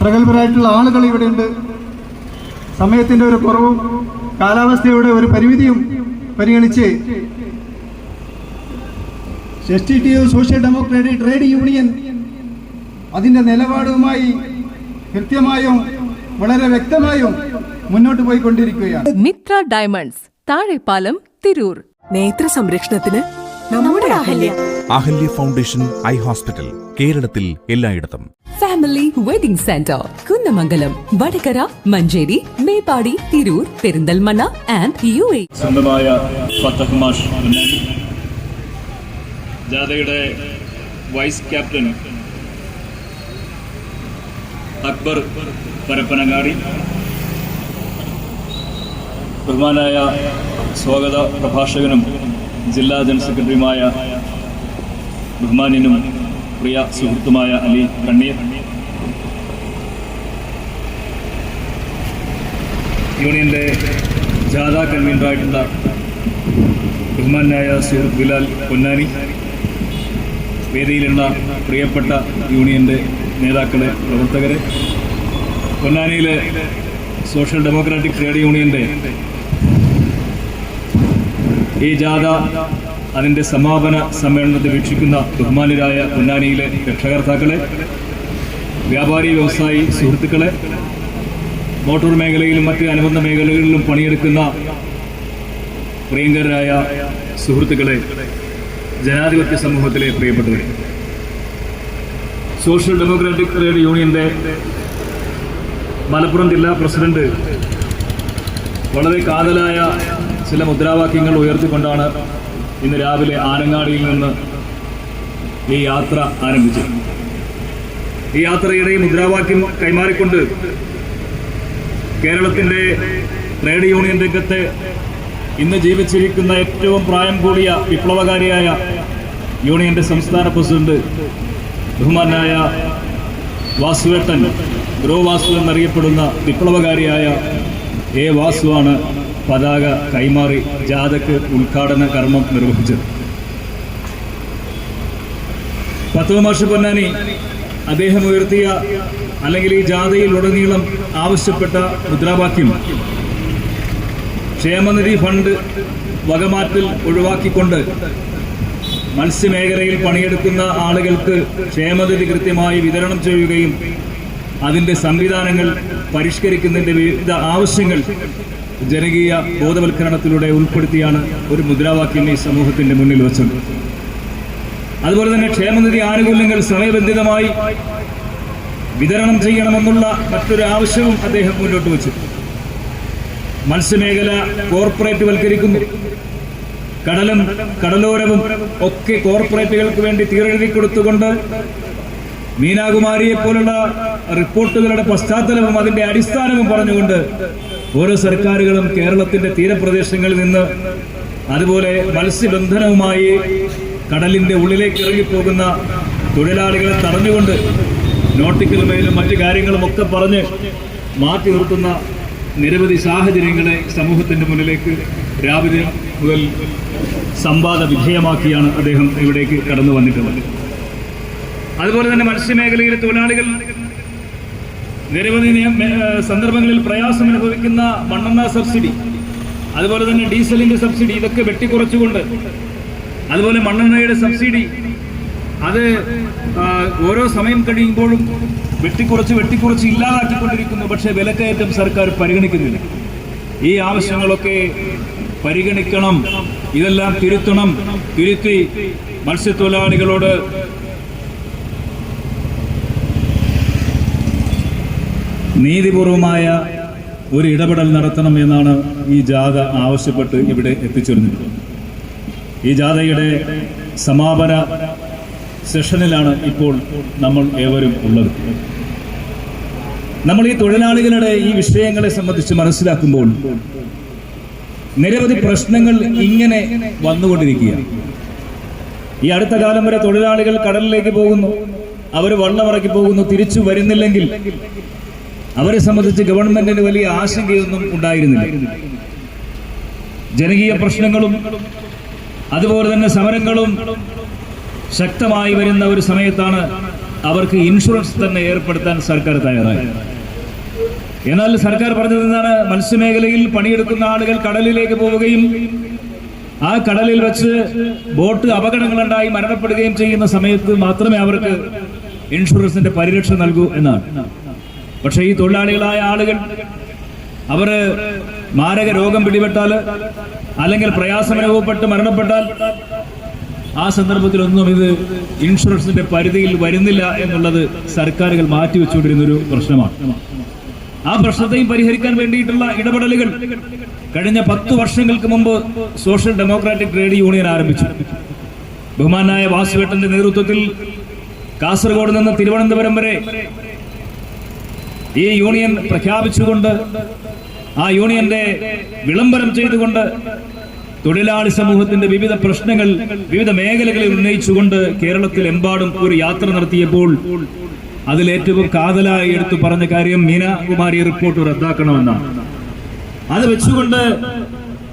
പ്രഗത്ഭരായിട്ടുള്ള ആളുകൾ ഇവിടെയുണ്ട്. സമയത്തിന്റെ ഒരു കുറവും കാലാവസ്ഥയുടെ ഒരു പരിമിതിയും പരിഗണിച്ച് S T U social democratic trade union അതിന്റെ നിലപാടുമായി കൃത്യമായും വളരെ വ്യക്തമായും മുന്നോട്ട് പോയിക്കൊണ്ടിരിക്കുകയാണ്. മിത്ര ഡയമണ്ട്സ് താഴെപ്പാലം തിരൂർ. നേത്ര സംരക്ഷണത്തിന് നമ്മുടെ Ahalya. Ahalya foundation eye hospital. കേരളത്തിൽ എല്ലായിടത്തും. Family wedding centre Kunnamangalam Vadakara Manjeri Meppadi Tirur Perinthalmanna and U A സ്വന്തമായ ജാഥയുടെ വൈസ് ക്യാപ്റ്റൻ അക്ബർ പരപ്പനങ്ങാടി. ബഹുമാനായ സ്വാഗത പ്രഭാഷകനും ജില്ലാ ജനറൽ സെക്രട്ടറിയുമായ ബഹുമാന്യനും പ്രിയ സുഹൃത്തുമായ അലി കണ്ണീർ. യൂണിയന്റെ ജാഥ കൺവീനറായിട്ടുള്ള ബഹുമാനായ സുഹൃത്ത് ബിലാൽ പൊന്നാനി വേദിയിലുള്ള പ്രിയപ്പെട്ട യൂണിയന്റെ നേതാക്കളെ പ്രവർത്തകരെ പൊന്നാനിയിലെ സോഷ്യൽ ഡെമോക്രാറ്റിക് ട്രേഡ് യൂണിയന്റെ ഈ ജാഥ അതിന്റെ സമാപന സമ്മേളനത്തെ വീക്ഷിക്കുന്ന ബഹുമാനരായ പൊന്നാനിയിലെ രക്ഷകർത്താക്കളെ വ്യാപാരി വ്യവസായി സുഹൃത്തുക്കളെ മോട്ടോർ മേഖലയിലും മറ്റ് അനുബന്ധ മേഖലകളിലും പണിയെടുക്കുന്ന പ്രിയങ്കരായ സുഹൃത്തുക്കളെ ജനാധിപത്യ സമൂഹത്തിലെ പ്രിയപ്പെട്ടവരെ. സോഷ്യൽ ഡെമോക്രാറ്റിക് ട്രേഡ് യൂണിയന്റെ മലപ്പുറം ജില്ലാ പ്രസിഡന്റ് വളരെ കാതലായ ചില മുദ്രാവാക്യങ്ങൾ ഉയർത്തിക്കൊണ്ടാണ് ഇന്ന് രാവിലെ ആനങ്ങാടിയിൽ നിന്ന് ഈ യാത്ര ആരംഭിച്ചു. ഈ യാത്രയുടെ മുദ്രാവാക്യം കൈമാറിക്കൊണ്ട് കേരളത്തിന്റെ ട്രേഡ് യൂണിയൻ രംഗത്തെ ഇന്ന് ജീവിച്ചിരിക്കുന്ന ഏറ്റവും പ്രായം കൂടിയ വിപ്ലവകാരിയായ യൂണിയന്റെ സംസ്ഥാന പ്രസിഡന്റ് ബഹുമാനായ വാസുവേട്ടൻ ഗ്രോ വാസു എന്നറിയപ്പെടുന്ന വിപ്ലവകാരിയായ എ വാസുവാണ് പതാക കൈമാറി ജാഥക്ക് ഉദ്ഘാടന കർമ്മം നിർവഹിച്ചത് പത്ത് മാഷ പൊന്നാനി അദ്ദേഹം ഉയർത്തിയ അല്ലെങ്കിൽ ഈ ജാഥയിൽ ഉടനീളം ആവശ്യപ്പെട്ട മുദ്രാവാക്യം ക്ഷേമനിധി ഫണ്ട് വകമാറ്റൽ ഒഴിവാക്കിക്കൊണ്ട് മത്സ്യമേഖലയിൽ പണിയെടുക്കുന്ന ആളുകൾക്ക് ക്ഷേമനിധി കൃത്യമായി വിതരണം ചെയ്യുകയും അതിന്റെ സംവിധാനങ്ങൾ പരിഷ്കരിക്കുന്നതിന്റെ വിവിധ ആവശ്യങ്ങൾ ജനകീയ ബോധവൽക്കരണത്തിലൂടെ ഉൾപ്പെടുത്തിയാണ് ഒരു മുദ്രാവാക്യം ഈ സമൂഹത്തിന്റെ മുന്നിൽ വെച്ചത്. അതുപോലെ തന്നെ ക്ഷേമനിധി ആനുകൂല്യങ്ങൾ സമയബന്ധിതമായി വിതരണം ചെയ്യണമെന്നുള്ള മറ്റൊരു ആവശ്യവും അദ്ദേഹം മുന്നോട്ട് വെച്ചു മത്സ്യമേഖല കോർപ്പറേറ്റ് വൽക്കരിക്കുന്നു കടലും കടലോരവും ഒക്കെ കോർപ്പറേറ്റുകൾക്ക് വേണ്ടി തീരെഴുതി കൊടുത്തുകൊണ്ട് മീനാകുമാരിയെ പോലുള്ള റിപ്പോർട്ടുകളുടെ പശ്ചാത്തലവും അതിന്റെ അടിസ്ഥാനവും പറഞ്ഞുകൊണ്ട് ഓരോ സർക്കാരുകളും കേരളത്തിന്റെ തീരപ്രദേശങ്ങളിൽ നിന്ന് അതുപോലെ മത്സ്യബന്ധനവുമായി കടലിന്റെ ഉള്ളിലേക്ക് ഇറങ്ങിപ്പോകുന്ന തൊഴിലാളികളെ തടഞ്ഞുകൊണ്ട് നോട്ടിക്കൽ മേലും മറ്റു കാര്യങ്ങളും ഒക്കെ പറഞ്ഞ് മാറ്റി നിർത്തുന്ന നിരവധി സാഹചര്യങ്ങളെ സമൂഹത്തിന്റെ മുന്നിലേക്ക് രാവിലെ മുതൽ സംവാദ വിധേയമാക്കിയാണ് അദ്ദേഹം ഇവിടേക്ക് കടന്നു വന്നിട്ടുള്ളത്. അതുപോലെ തന്നെ മത്സ്യമേഖലയിലെ തൊഴിലാളികൾ നിരവധി സന്ദർഭങ്ങളിൽ പ്രയാസം അനുഭവിക്കുന്ന മണ്ണെണ്ണ സബ്സിഡി അതുപോലെ തന്നെ ഡീസലിന്റെ സബ്സിഡി ഇതൊക്കെ വെട്ടിക്കുറച്ചുകൊണ്ട് അതുപോലെ മണ്ണെണ്ണയുടെ സബ്സിഡി അത് ഓരോ സമയം കഴിയുമ്പോഴും വെട്ടിക്കുറച്ച് വെട്ടിക്കുറച്ച് ഇല്ലാതാക്കിക്കൊണ്ടിരിക്കുന്നു പക്ഷേ വിലക്കയറ്റം സർക്കാർ പരിഗണിക്കുന്നില്ല. ഈ ആവശ്യങ്ങളൊക്കെ പരിഗണിക്കണം ഇതെല്ലാം തിരുത്തണം തിരുത്തി മത്സ്യത്തൊഴിലാളികളോട് നീതിപൂർവമായ ഒരു ഇടപെടൽ നടത്തണം എന്നാണ് ഈ ജാഥ ആവശ്യപ്പെട്ട് ഇവിടെ എത്തിച്ചിരുന്നത് ഈ ജാഥയുടെ സമാപന സെഷനിലാണ് ഇപ്പോൾ നമ്മൾ ഏവരും ഉള്ളത്. നമ്മൾ ഈ തൊഴിലാളികളുടെ ഈ വിഷയങ്ങളെ സംബന്ധിച്ച് മനസ്സിലാക്കുമ്പോൾ നിരവധി പ്രശ്നങ്ങൾ ഇങ്ങനെ വന്നുകൊണ്ടിരിക്കുകയാണ്. ഈ അടുത്ത കാലം വരെ തൊഴിലാളികൾ കടലിലേക്ക് പോകുന്നു. അവർ വള്ളമിറക്കി പോകുന്നു. തിരിച്ചു വരുന്നില്ലെങ്കിൽ അവരെ സംബന്ധിച്ച് ഗവൺമെന്റിന് വലിയ ആശങ്കയൊന്നും ഉണ്ടായിരുന്നില്ല. ജനകീയ പ്രശ്നങ്ങളും അതുപോലെ തന്നെ സമരങ്ങളും ശക്തമായി വരുന്ന ഒരു സമയത്താണ് അവർക്ക് ഇൻഷുറൻസ് തന്നെ ഏർപ്പെടുത്താൻ സർക്കാർ തയ്യാറായത്. എന്നാൽ സർക്കാർ പറഞ്ഞത് എന്താണ്? മത്സ്യമേഖലയിൽ പണിയെടുക്കുന്ന ആളുകൾ കടലിലേക്ക് പോവുകയും ആ കടലിൽ വെച്ച് ബോട്ട് അപകടങ്ങളുണ്ടായി മരണപ്പെടുകയും ചെയ്യുന്ന സമയത്ത് മാത്രമേ അവർക്ക് ഇൻഷുറൻസിന്റെ പരിരക്ഷ നൽകൂ എന്നാണ്. പക്ഷേ ഈ തൊഴിലാളികളായ ആളുകൾ അവർ മാരക രോഗം പിടിപെട്ടാൽ അല്ലെങ്കിൽ പ്രയാസം അനുഭവപ്പെട്ട് മരണപ്പെട്ടാൽ ആ സന്ദർഭത്തിലൊന്നും ഇത് ഇൻഷുറൻസിന്റെ പരിധിയിൽ വരുന്നില്ല എന്നുള്ളത് സർക്കാരുകൾ മാറ്റിവെച്ചുകൊണ്ടിരുന്ന ഒരു പ്രശ്നമാണ്. ആ പ്രശ്നത്തെയും പരിഹരിക്കാൻ വേണ്ടിയിട്ടുള്ള ഇടപെടലുകൾ കഴിഞ്ഞ പത്ത് വർഷങ്ങൾക്ക് മുമ്പ് സോഷ്യൽ ഡെമോക്രാറ്റിക് ട്രേഡ് യൂണിയൻ ആരംഭിച്ചു. ബഹുമാനായ വാസുവേട്ടന്റെ നേതൃത്വത്തിൽ കാസർഗോഡ് നിന്ന് തിരുവനന്തപുരം വരെ ഈ യൂണിയൻ പ്രഖ്യാപിച്ചുകൊണ്ട് ആ യൂണിയന്റെ വിളംബരം ചെയ്തുകൊണ്ട് തൊഴിലാളി സമൂഹത്തിന്റെ വിവിധ പ്രശ്നങ്ങൾ വിവിധ മേഖലകളിൽ ഉന്നയിച്ചുകൊണ്ട് കേരളത്തിൽ എമ്പാടും ഒരു യാത്ര നടത്തിയപ്പോൾ അതിൽ ഏറ്റവും കാതലായി എടുത്തു പറഞ്ഞ കാര്യം മീനാകുമാരി റിപ്പോർട്ട് റദ്ദാക്കണമെന്നാണ്. അത് വെച്ചുകൊണ്ട്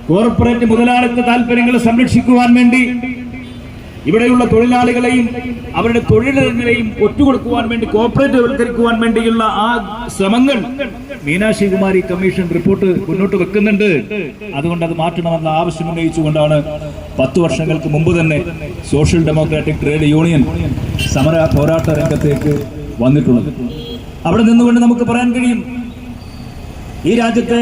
കോർപ്പറേറ്റ് മുതലാളിത്ത താല്പര്യങ്ങൾ സംരക്ഷിക്കുവാൻ വേണ്ടി ഇവിടെയുള്ള തൊഴിലാളികളെയും അവരുടെ തൊഴിലിടങ്ങളെയും ഒറ്റുകൊടുക്കുവാൻ വേണ്ടി കോർപ്പറേറ്റ് വൽക്കരിക്കുവാൻ വേണ്ടിയുള്ള ആ ശ്രമങ്ങൾ മീനാക്ഷി കുമാരി കമ്മീഷൻ റിപ്പോർട്ട് മുന്നോട്ട് വെക്കുന്നുണ്ട്. അതുകൊണ്ട് അത് മാറ്റണമെന്ന ആവശ്യം ഉന്നയിച്ചുകൊണ്ടാണ് പത്ത് വർഷങ്ങൾക്ക് മുമ്പ് തന്നെ സോഷ്യൽ ഡെമോക്രാറ്റിക് ട്രേഡ് യൂണിയൻ സമര പോരാട്ട രംഗത്തേക്ക് വന്നിട്ടുള്ളത്. അവിടെ നിന്നുകൊണ്ട് നമുക്ക് പറയാൻ കഴിയും ഈ രാജ്യത്തെ